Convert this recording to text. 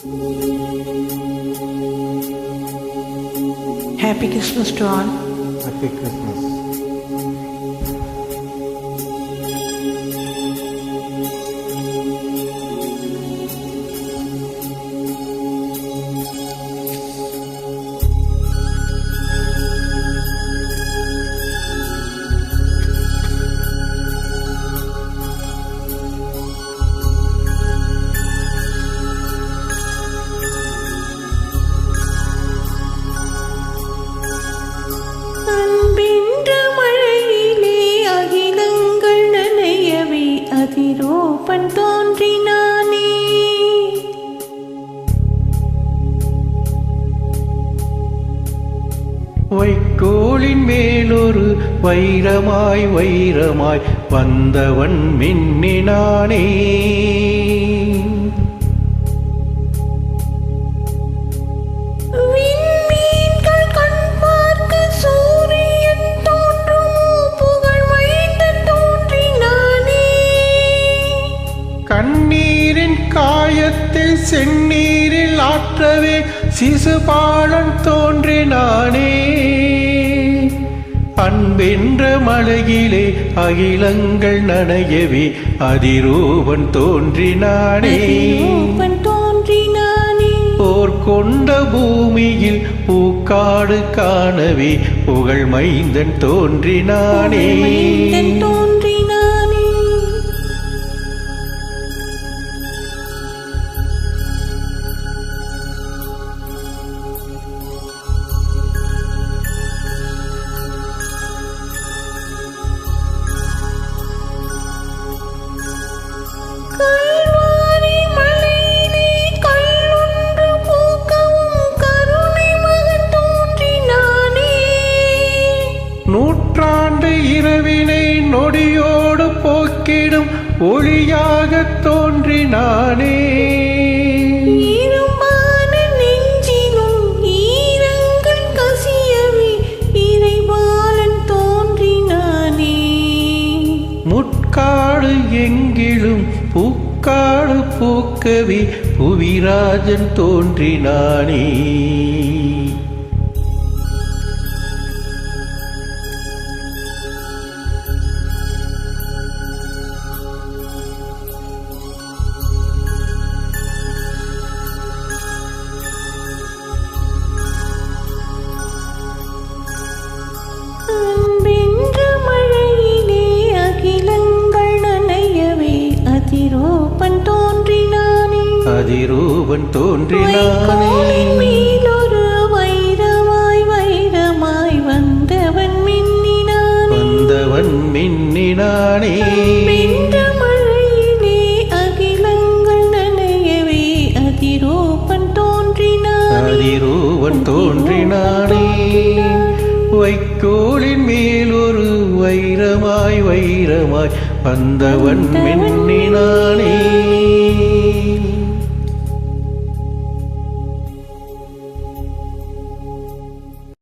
Happy Christmas to all. Happy Christmas. மூப்பன் தோன்றினானே. வைக்கோலின் மேலொரு வைரமாய் வைரமாய் வந்தவன் மின்னினானே. செந்நீரில் ஆற்றவே சிசுபாலன் தோன்றினானே அன்பென்ற மலையிலே அகிலங்கள் நனையவே அதிரூபன் தோன்றினானே தோன்றினானே போர் கொண்ட பூமியில் பூக்காடு காணவே புகழ் மைந்தன் தோன்றினானே புகழ் மைந்தன் தோன்றினானே இரவினை நொடியோடு போக்கிடும் ஒளியாகத் தோன்றினானே முட்காடு எங்கிலும் பூக்காடு பூக்கவே புவிராஜன் தோன்றினானே அதிரூபன் தோன்றினானே வைரமாய் வைரமாய் வந்தவன் மின்னினானே. வந்தவன் மின்னினானே. மழையிலே அகிலங்கள் நனையவே அதிரோப்பன் தோன்றினானே. அதிரூபன் தோன்றினானே. வைக்கோலின் மேலொரு வைரமாய் வைரமாய் வந்தவன் மின்னினானே.